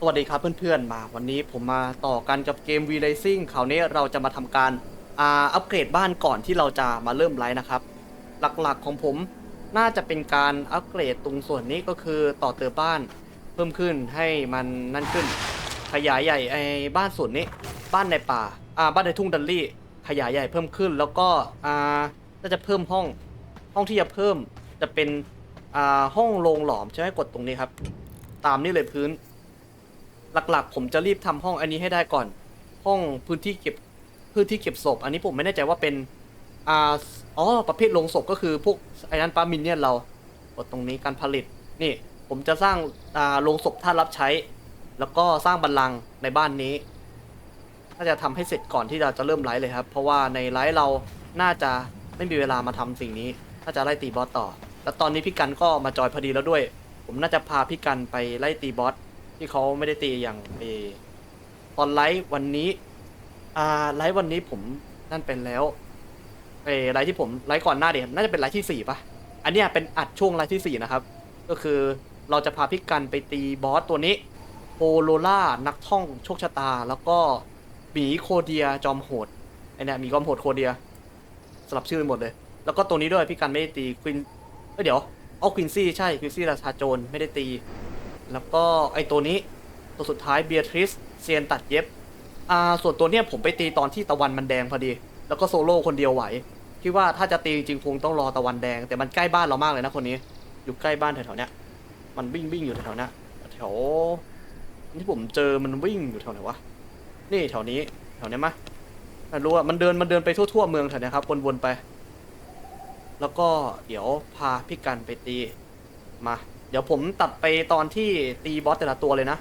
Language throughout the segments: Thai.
สวัสดีครับเพื่อนๆมา วันนี้ผมมาต่อกันกับเกม V Racing คราวนี้เราจะมาทำการอาอัปเกรดบ้านก่อนที่เราจะมาเริ่มไลฟ์นะครับ หลักๆของผมน่าจะเป็นการอัปเกรดตรงส่วนนี้ก็คือต่อเติมบ้านเพิ่มขึ้นให้มันนั่นขึ้น ขยายใหญ่ไอ้บ้านส่วนนี้ บ้านในป่าอ่าบ้านในทุ่งดันลี่ ขยายใหญ่เพิ่มขึ้น แล้วก็อ่าน่าจะเพิ่มห้องห้องที่จะเพิ่มจะเป็นอ่าห้องโรงหลอมใช่ไหมกดตรงนี้ครับ ตามนี่เลยพื้น หลักๆ ผมจะรีบทำห้องอันนี้ให้ได้ก่อน ห้องพื้นที่เก็บพื้นที่เก็บศพ อันนี้ผมไม่แน่ใจว่าเป็นอ่าอ๋อประเภทโรงศพก็คือพวกไอ้นั้นปามินเนี่ยเรากดตรงนี้การผลิตนี่ ผมจะสร้างอ่าโรงศพท่านรับใช้ แล้วก็สร้างบัลลังก์ในบ้านนี้ น่าจะทำให้เสร็จก่อนที่เราจะเริ่มไลฟ์เลยครับ เพราะว่าในไลฟ์เราน่าจะไม่มีเวลามาทำสิ่งนี้ถ้าจะไล่ตีบอสต่อ แล้วตอนนี้พี่กันก็มาจอยพอดีแล้วด้วย ผมน่าจะพาพี่กันไปไล่ตีบอส ที่เขาไม่ได้ตีอย่างเอตอนไลฟ์วันนี้ อ่าไลฟ์วันนี้ผมนั่นเป็นแล้วเอไลฟ์ที่ผมไลฟ์ก่อนหน้าเดียน่าจะเป็นไลฟ์ที่สี่ปะอันเนี้ยเป็นอัดช่วงไลฟ์ที่สี่นะครับ ก็คือเราจะพาพี่กันไปตีบอสตัวนี้โปโลล่านักท่องโชคชะตา แล้วก็หมีโคเดียจอมโหดไอเนี่ยหมีจอมโหดโคเดียสลับชื่อไปหมดเลย แล้วก็ตัวนี้ด้วยพี่กันไม่ได้ตีควินเอ้ยเดี๋ยวเอาควินซี่ใช่ควินซี่ราชาโจรไม่ได้ตี แล้วก็ไอตัวนี้ ตัวสุดท้ายเบียทริสเซียนตัดเย็บอ่าส่วนตัวเนี้ยผมไปตีตอนที่ตะวันมันแดงพอดี แล้วก็โซโล่คนเดียวไหวคิดว่าถ้าจะตีจริงคงต้องรอตะวันแดง แต่มันใกล้บ้านเรามากเลยนะคนนี้ อยู่ใกล้บ้านแถวๆเนี้ยมันวิ่งวิ่งอยู่แถวๆเนี้ยแถวที่ผมเจอมันวิ่งอยู่แถวไหนวะนี่แถวนี้แถวเนี้ยมะไม่รู้อะมันเดินมันเดินไปทั่วๆเมืองแถวเนี้ยครับวนๆไป แล้วก็เดี๋ยวพาพี่กันไปตีมา เดี๋ยวผมตัดไปตอนที่ตีบอสแต่ละตัวเลยนะ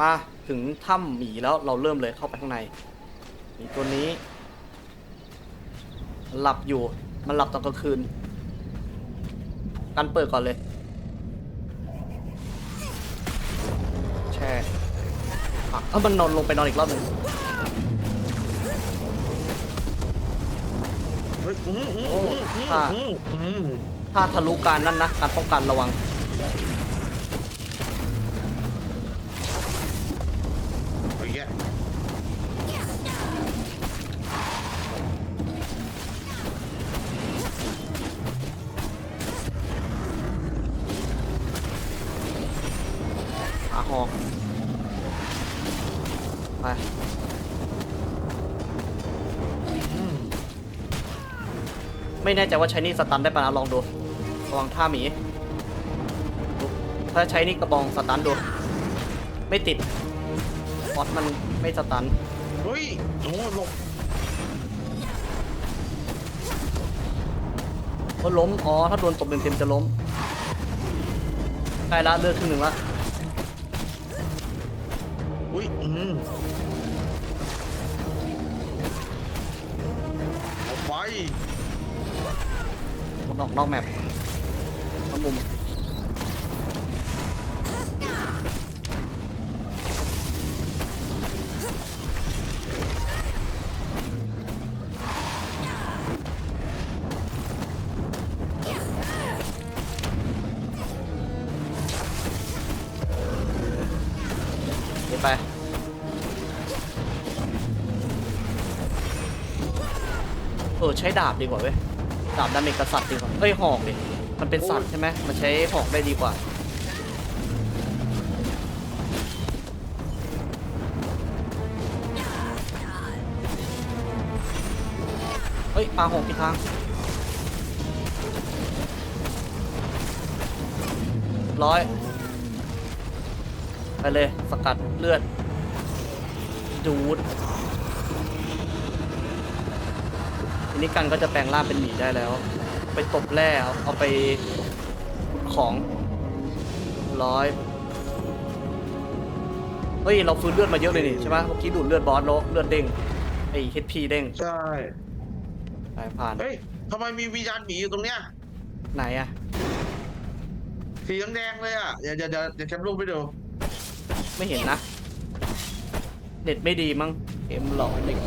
มาถึงถ้ำหมีแล้วเราเริ่มเลยเข้าไปข้างในหมีตัวนี้ หลับอยู่มันหลับตอนกลางคืน กันเปิดก่อนเลย แช่อะเอ้ามันนอนลงไปนอนอีกรอบหนึ่งเฮ้ยอืมอืมโอ้อืมค่ะอืมอืมถ้าทะลุการนั่นนะ การป้องกันระวัง เอาอีกแยะหาหอกไปอืมไม่แน่ใจว่าใช้นี่สตันได้ปะนะลองดูระวังท่าหมี ถ้าใช้นี่กระบองสตันดู ไม่ติดบอสมันไม่สตัน เฮ้ยโอ้หลบก็ล้ม อ๋อ ถ้าโดนตบเต็มๆจะล้มใกล้ละเลือดครึ่งหนึ่งละอุ้ย อืมเอาไป นอกนอกแมปนอกมุม ไป เออ ใช้ดาบดีกว่าเว้ย ดาบดาเมจกษัตริย์ดีกว่า เอ้ยหอกดิมันเป็นสัตว์ใช่ไหมมันใช้หอกได้ดีกว่าเฮ้ยปลาหอกอีกทางร้อย ไปเลยสกัดเลือด ดูดทีนี้กันก็จะแปลงร่างเป็นหมีได้แล้ว ไปตบแร่เอาเอาไปขุดของร้อยเฮ้ย เราฟื้นเลือดมาเยอะเลยนี่ใช่ไหมเมื่อกี้ดูดเลือดบอสแล้วเลือดเด้งไอ้เฮดพีเด้งใช่ไปผ่านเฮ้ยทำไมมีวิญญาณหมีอยู่ตรงเนี้ยไหนอะสีแดงๆเลยอะเดี๋ยวเดี๋ยวเดี๋ยวเดี๋ยวแคปรูปไปดู ไม่เห็นนะ เน็ตไม่ดีมั้งเกมหลอกเด็ก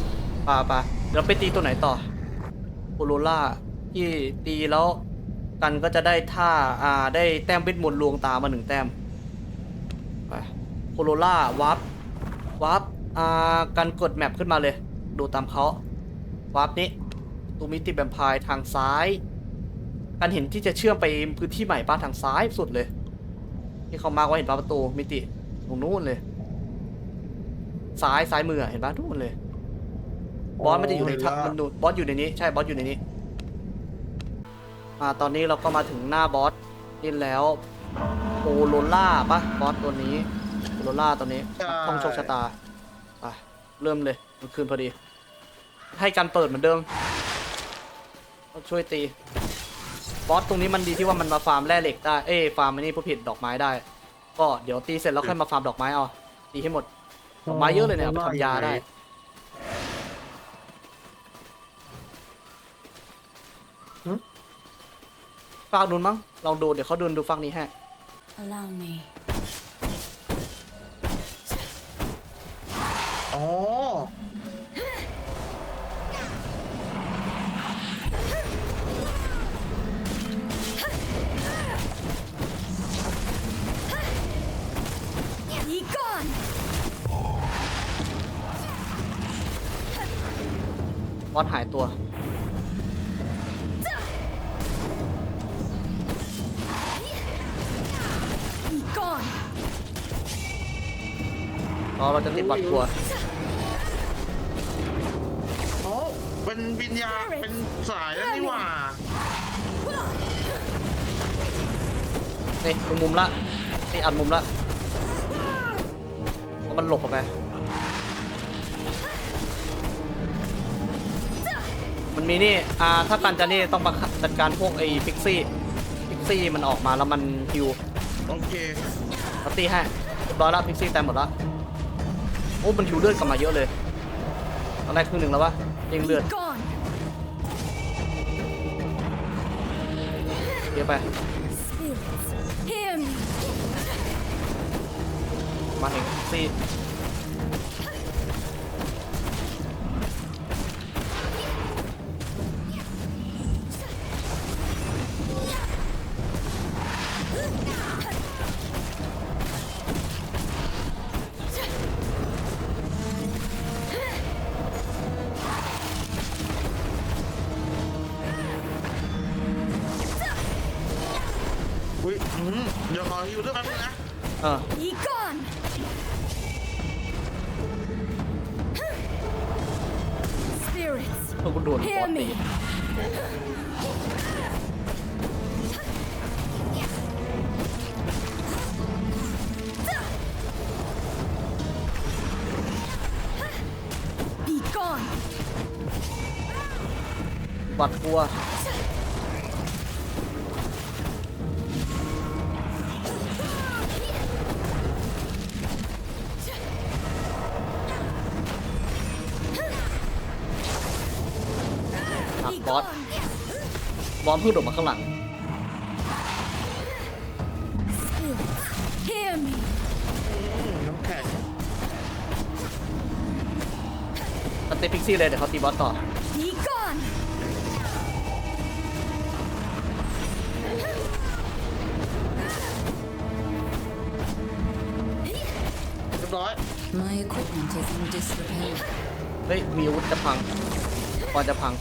ปาปาเราไปตีตัวไหนต่อโอโรล่าที่ตีแล้วกันก็จะได้ท่าอ่าได้แต้มเวทมนต์ลวงตามาหนึ่งแต้มไปโคโรล่าวับวับอ่าการกดแมปขึ้นมาเลย ดูตามเขาวับนี้ตูมิติแบมพายทางซ้ายการเห็นที่จะเชื่อมไปพื้นที่ใหม่ป้าทางซ้ายสุดเลยที่เขามาร์กไว้เห็นป้าประตูมิติ ตรงนู้นเลยซ้ายซ้ายมืออะเห็นป้านู่นเลย บอสมันจะอยู่ในทับมันดูบอสอยู่ในนี้ ใช่บอสอยู่ในนี้อ่าตอนนี้เราก็มาถึงหน้าบอสนี่แล้วโอโรล่าปะบอสตัวนี้โอโรล่าตัวนี้ท่องโชคชะตาไปเริ่มเลยมันคืนพอดี ให้การเปิดเหมือนเดิมต้องช่วยตีบอสตรงนี้มันดีที่ว่ามันมาฟาร์มแร่เหล็กได้ เอ้ยฟาร์มอันนี้ผู้ผิดดอกไม้ได้ ก็เดี๋ยวตีเสร็จแล้วค่อยมาฟาร์มดอกไม้เอาตีให้หมดดอกไม้เยอะเลยเนี่ยเอาไปทำยาได้ ฝากนู้นมั้ง ลองดู เดี๋ยวเขาเดินดูฝั่งนี้ให้ Allow me. อ๋อ บอสหายตัว Be gone! เพราะเราจะติดบอสตัวอ๋อเป็นวิญญาณเป็นสายแล้วนี่หว่านี่ดูมุมละนี่อัดมุมละเพราะมันหลบออกไป มันมีนี่อ่าถ้าการจะนี่ต้องมาจัดการพวกไอ้พิกซี่พิกซี่มันออกมาแล้วมันฮิวโอเคปาร์ตี้ให้เรียบร้อยแล้วพิกซี่แตมหมดแล้วโอ้มันฮิวเลือดกลับมาเยอะเลยตอนแรกครึ่งหนึ่งแล้ววะยิงเลือด Be gone! เยอะไป Spirits, hear me! มาเห็นพิกซี่ เดี๋ยวขอฮิวด้วยแป๊บนึงนะเออ Be gone! Spirits, เพื่อกูโดนบอ hear สตี me! บี gone! บัดกลัว พิ่งโดดมาข้างหลัง Spirits, hear me! น้ำแข็งสเตปพิกซี่เลยเดี๋ยวเขาตีบอสต่อ Be gone! เรียบร้อย My equipment is in disrepair. เฮ้ยมีอาวุธจะพังบอลจะพัง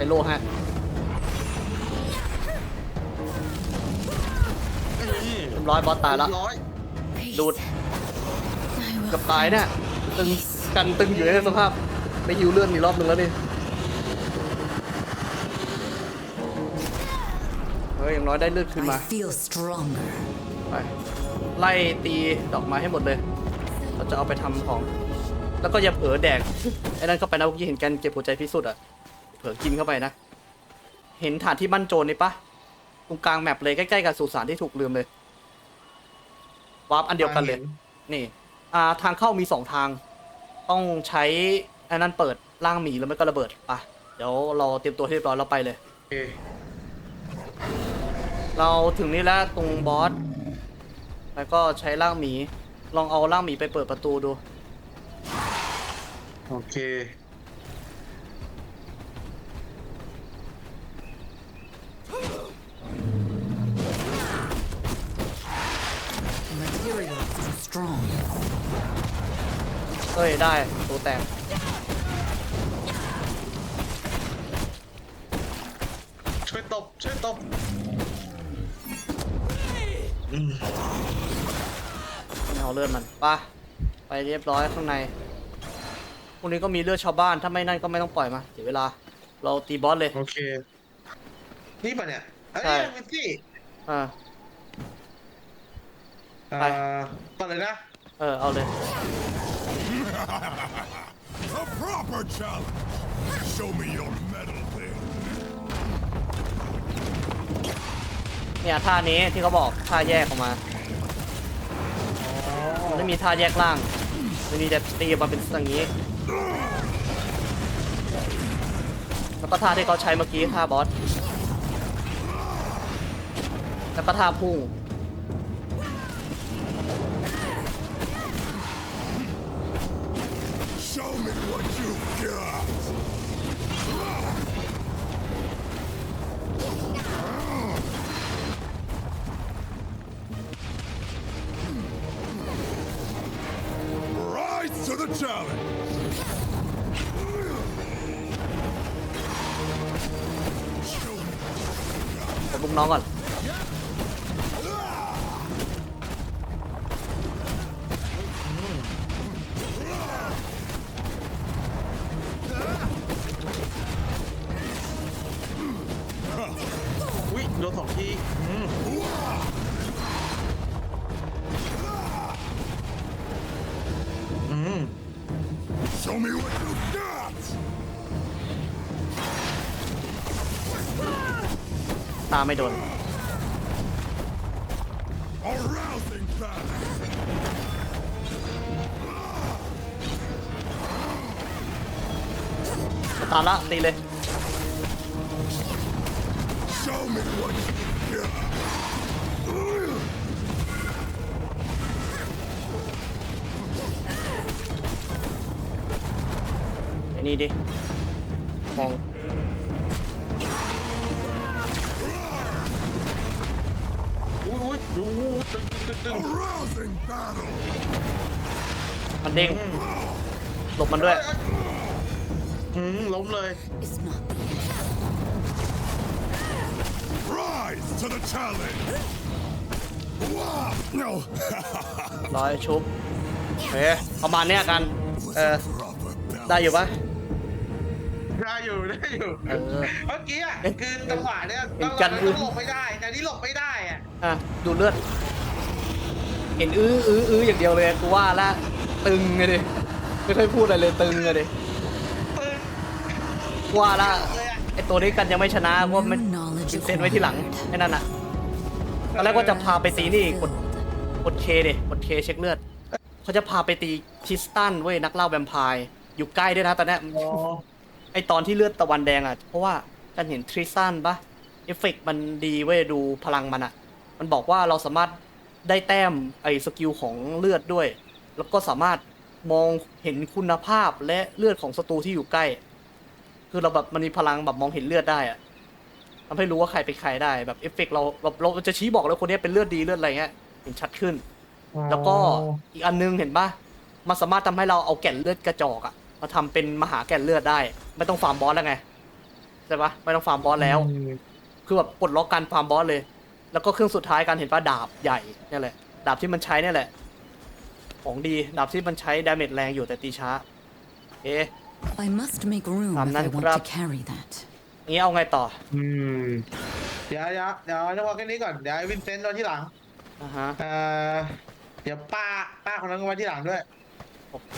ไปโล่ฮะนี่เรียบร้อยบอสตายแล้วเรีบร้อยดูด I เกับ will ตายเนี่ยตึงกันตึงอยู่ในสภาพไม่ยิวเลื่อนอีกรอบนึงแล้วนี่เฮ้ยอย่างน้อยได้เลือดขึ้นมา I feel stronger. ไปไล่ตีดอกไม้ให้หมดเลย เราจะเอาไปทำของ แล้วก็อย่าเผลอแดก ไอ้นั่นเข้าไปนะเมื่อกี้เห็นกันเจ็บหัวใจพิสุทธิ์อะ เผลอกินเข้าไปนะ เห็นฐานที่มั่นโจรนี่ปะตรงกลางแมปเลยใกล้ๆกับสุสานที่ถูกลืมเลยวาร์ปอันเดียวกันเลย นี่ อ่าทางเข้ามีสองทาง ต้องใช้อันนั้นเปิดร่างหมีแล้วมันก็ระเบิดไปเดี๋ยวเราเตรียมตัวให้เรียบร้อยเราไปเลยโอเคเราถึงนี่แล้วตรงบอส แล้วก็ใช้ร่างหมี ลองเอาร่างหมีไปเปิดประตูดู โอเค เอ้ย ได้ตัวแตกช่วยตบ ช่วยตบไม่เอาเลือดมันไปะไปเรียบร้อยข้างในพวกนี้ก็มีเลือดชาวบ้าน ถ้าไม่นั่นก็ไม่ต้องปล่อยมาเสียเวลา เราตีบอสเลย โอเค นี่ป่ะเนี่ยเอันใช่นี้เป็นที่อ่า อ่าไปก่อนเลยนะ เออ เอาเลย A proper challenge. Show me your metal thing. เนี่ยท่านี้ที่เขาบอกท่าแยกออกมามันไม่มีท่าแยกล่างมันมีแต่ตีออกมาเป็นอย่างนี้ แล้วก็ท่าที่เขาใช้เมื่อกี้ท่าบอสแล้วก็ท่าพุ่ง what you've got. Rise to the challenge. Me ผ Show me what you've got. ตามไม่โดน A rousing battle. ตามละตีเลย Show me what you've นี่ดิมองอุ้ยอุ้ยดูตึงตึงตึง A rousing battle. มันเด้งหลบมันด้วยอืมล้มเลย It's not the end. Rise to the challenge. Wow. No. ร้อยชุบเฮ้ประมาณเนี้ยกัน เออ Proper ได้อยู่ปะ ได้อยู่ได้อยู่เออ เมื่อกี้อะคือจังหวะเนี้ยเห็นเรากันต้องหลบไม่ได้แต่นี่หลบไม่ได้อะอะดูเลือด เห็นอื้ออื้ออื้ออย่างเดียวเลยกูว่าละตึงเลยดิไม่ค่อยพูดอะไรเลยตึงเลยดิปืนกูว่าละเลยอะไอตัวนี้กันยังไม่ชนะเพราะมัน New knowledge เซนไว้ที่หลัง acquired. ไอ้นั่นอะตอนแรกว่าจะพาไปตีนี่กดกดเคดิกดเคเช็คเลือดเขาจะพาไปตีคิสตันเว้ยนักล่าแวมไพร์อยู่ใกล้ด้วยนะตอนเนี้ยอ๋อ ไอตอนที่เลือดตะวันแดงอะ เพราะว่าการเห็นทริสตันปะเอฟเฟกต์มันดีเว้ยดูพลังมันอะ มันบอกว่าเราสามารถได้แต้มไอสกิลของเลือดด้วย แล้วก็สามารถมองเห็นคุณภาพและเลือดของศัตรูที่อยู่ใกล้ คือเราแบบมันมีพลังแบบมองเห็นเลือดได้อะทำให้รู้ว่าใครเป็นใครได้แบบเอฟเฟกต์เราเราเราจะชี้บอกเลยคนนี้เป็นเลือดดีเลือดอะไรเงี้ยเห็นชัดขึ้น แล้วก็อีกอันนึงเห็นปะมันสามารถทำให้เราเอาแก่นเลือดกระจอกอะ มาทำเป็นมหาแก่นเลือดได้ ไม่ต้องฟาร์มบอสแล้วไงใช่ปะไม่ต้องฟาร์มบอสแล้ว คือแบบปลดล็อกการฟาร์มบอสเลย แล้วก็เครื่องสุดท้ายการเห็นปะดาบใหญ่เนี่ยแหละ ดาบที่มันใช้เนี่ยแหละ ของดี ดาบที่มันใช้ดาเมจแรงอยู่แต่ตีช้า เอ๊ะ I must make room Tạm if I năng want grab. to carry that. งี้เอาไงต่ออืมเดี๋ยวเดี๋ยวเดี๋ยวจะพอแค่นี้ก่อน เดี๋ยวไอ้วินเซนต์ตอนที่หลัง อ่าฮะ เอ่อ เดี๋ยวป้าป้าคนนั้นก็มาที่หลังด้วย โอเค